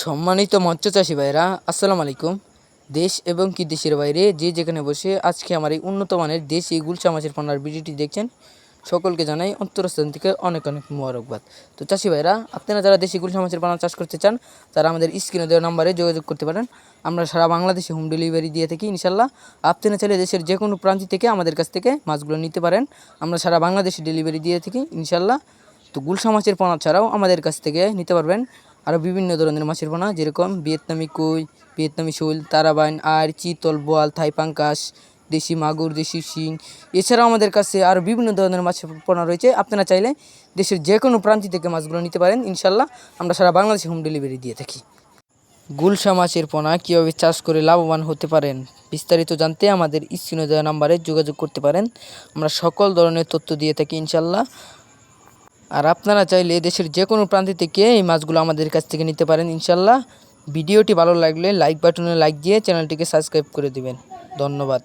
সম্মানিত মৎস্য চাষি ভাইরা আসসালামু আলাইকুম। দেশ এবং কি দেশের বাইরে যে যেখানে বসে আজকে আমার এই উন্নত মানের দেশি গুলশা মাছের পানার ভিডিওটি দেখছেন, সকলকে জানাই অন্তরস্থান থেকে অনেক অনেক মোবারকবাদ। তো চাষি ভাইরা আপনারা যারা দেশি গুলশা মাছের পানা চাষ করতে চান, তারা আমাদের স্ক্রিনে দেওয়া নাম্বারে যোগাযোগ করতে পারেন। আমরা সারা বাংলাদেশে হোম ডেলিভারি দিয়ে থাকি ইনশাল্লাহ আপনারা চাইলে দেশের যে কোনো প্রান্তি থেকে আমাদের কাছ থেকে মাছগুলো নিতে পারেন। আমরা সারা বাংলাদেশে ডেলিভারি দিয়ে থাকি ইনশাল্লাহ তো গুলশা মাছের পোনা ছাড়াও আমাদের কাছ থেকে নিতে পারবেন। আরও বিভিন্ন ধরনের মাছের পোনা যেরকম ভিয়েতনামি কই, ভিয়েতনামি শোল, তারাবাইন আর চিতল, বোয়াল থাই পাঙ্কাস দেশি মাগুর, দেশি শিং। এছাড়াও আমাদের কাছে আরও বিভিন্ন ধরনের মাছের পোনা রয়েছে। আপনারা চাইলে দেশের যে কোনো প্রান্তি থেকে মাছগুলো নিতে পারেন। ইনশাল্লাহ আমরা সারা বাংলাদেশে হোম ডেলিভারি দিয়ে থাকি। গুলশা মাছের পোনা কীভাবে চাষ করে লাভবান হতে পারেন, বিস্তারিত জানতে আমাদের স্ক্রিনে দেওয়া নাম্বারে যোগাযোগ করতে পারেন। আমরা সকল ধরনের তথ্য দিয়ে থাকি ইনশাল্লাহ আর আপনারা চাইলে দেশের যে কোনো প্রান্তে থেকে এই মাছগুলো আমাদের কাছ থেকে নিতে পারেন, ইনশাল্লাহ। ভিডিওটি ভালো লাগলে লাইক বাটনে লাইক দিয়ে চ্যানেলটিকে সাবস্ক্রাইব করে দিবেন। ধন্যবাদ।